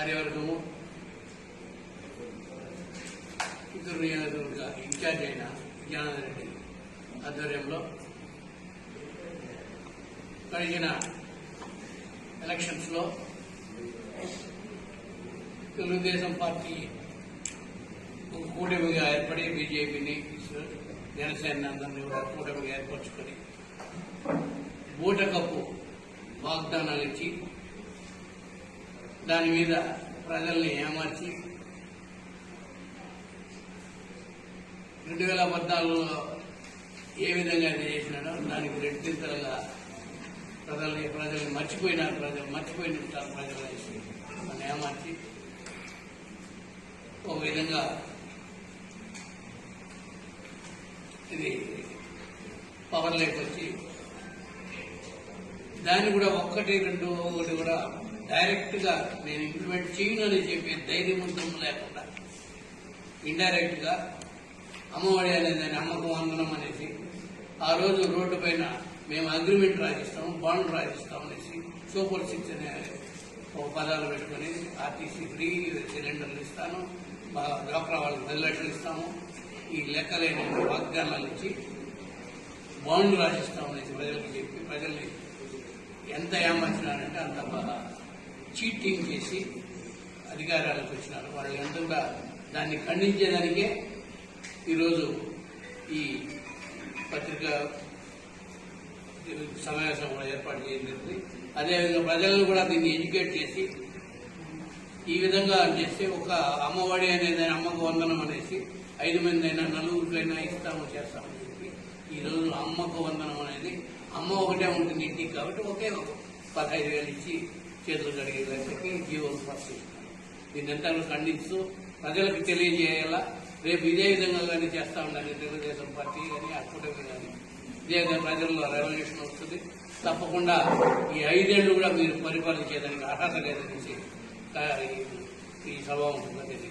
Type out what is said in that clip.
కార్యవర్గము. చిత్తూరు నియోజకవర్గ ఇన్ఛార్జ్ అయిన జ్ఞానానంద రెడ్డి ఆధ్వర్యంలో కలిగిన ఎలక్షన్స్లో తెలుగుదేశం పార్టీ ఒక కూటమిగా ఏర్పడి బీజేపీని జనసేన అందరినీ కూడా కూటమిగా ఏర్పరచుకొని బూటకప్పు వాగ్దానాలు ఇచ్చి దాని మీద ప్రజల్ని ఏమార్చి రెండు వేల పద్నాలుగులో ఏ విధంగా చేసినాడో దానికి రెట్టింతలుగా ప్రజల్ని ప్రజల్ని మర్చిపోయినారు ప్రజలు మర్చిపోయిన ప్రజలు వేసి మన ఏమార్చి ఒక విధంగా ఇది పవర్ వచ్చి దాన్ని కూడా ఒక్కటి రెండు ఒకటి కూడా డైరెక్ట్గా నేను ఇంప్లిమెంట్ చేయను అని చెప్పి ధైర్యవంతం లేకుండా ఇండైరెక్ట్గా అమ్మఒడి అనేది అమ్మకం వందనం అనేసి ఆ రోజు రోడ్డు పైన మేము అగ్రిమెంట్ రాసిస్తాము బాండ్ రాసిస్తాం అనేసి సూపర్ సిక్స్ అనే ఒక పదాలు పెట్టుకొని ఆర్టీసీ ఫ్రీ సిలిండర్లు ఇస్తాను మా వాళ్ళకి పది లక్షలు ఇస్తాము ఈ లెక్కలేని వాగ్దానాలు ఇచ్చి బాండ్ రాసిస్తాం అనేసి ప్రజలకు చెప్పి ప్రజల్ని ఎంత ఏమర్చినారంటే అంత బాగా చీటింగ్ చేసి అధికారాలకు వచ్చినారు. వాళ్ళు ఎంత కూడా దాన్ని ఖండించేదానికే ఈరోజు ఈ పత్రిక సమావేశం కూడా ఏర్పాటు చేయడం జరిగింది. అదేవిధంగా ప్రజలను కూడా దీన్ని ఎడ్యుకేట్ చేసి ఈ విధంగా చేస్తే ఒక అమ్మఒడి అనేది అమ్మకు వందనం అనేసి ఐదు మంది అయినా నలుగురికైనా ఇస్తాము చేస్తామని చెప్పి ఈ రోజు అమ్మకు వందనం అనేది అమ్మ ఒకటే ఉంటుంది ఇంటికి కాబట్టి ఒకే ఒక పదహైదు వేలు ఇచ్చి చేతులు కడిగే లెక్కకి జీవో పరిశీలిస్తున్నాం దీన్ని ఎంత ఖండిస్తూ ప్రజలకు తెలియజేయాలా? రేపు ఇదే విధంగా కానీ చేస్తా ఉండాలి తెలుగుదేశం పార్టీ కానీ అక్కడే కానీ ఇదే విధంగా ప్రజల్లో రెవల్యూషన్ వస్తుంది. తప్పకుండా ఈ ఐదేళ్ళు కూడా మీరు పరిపాలించేదానికి అర్హత లేదనేసి ఈ- ఈ సభ ఉంటుందని తెలియజేస్తాను.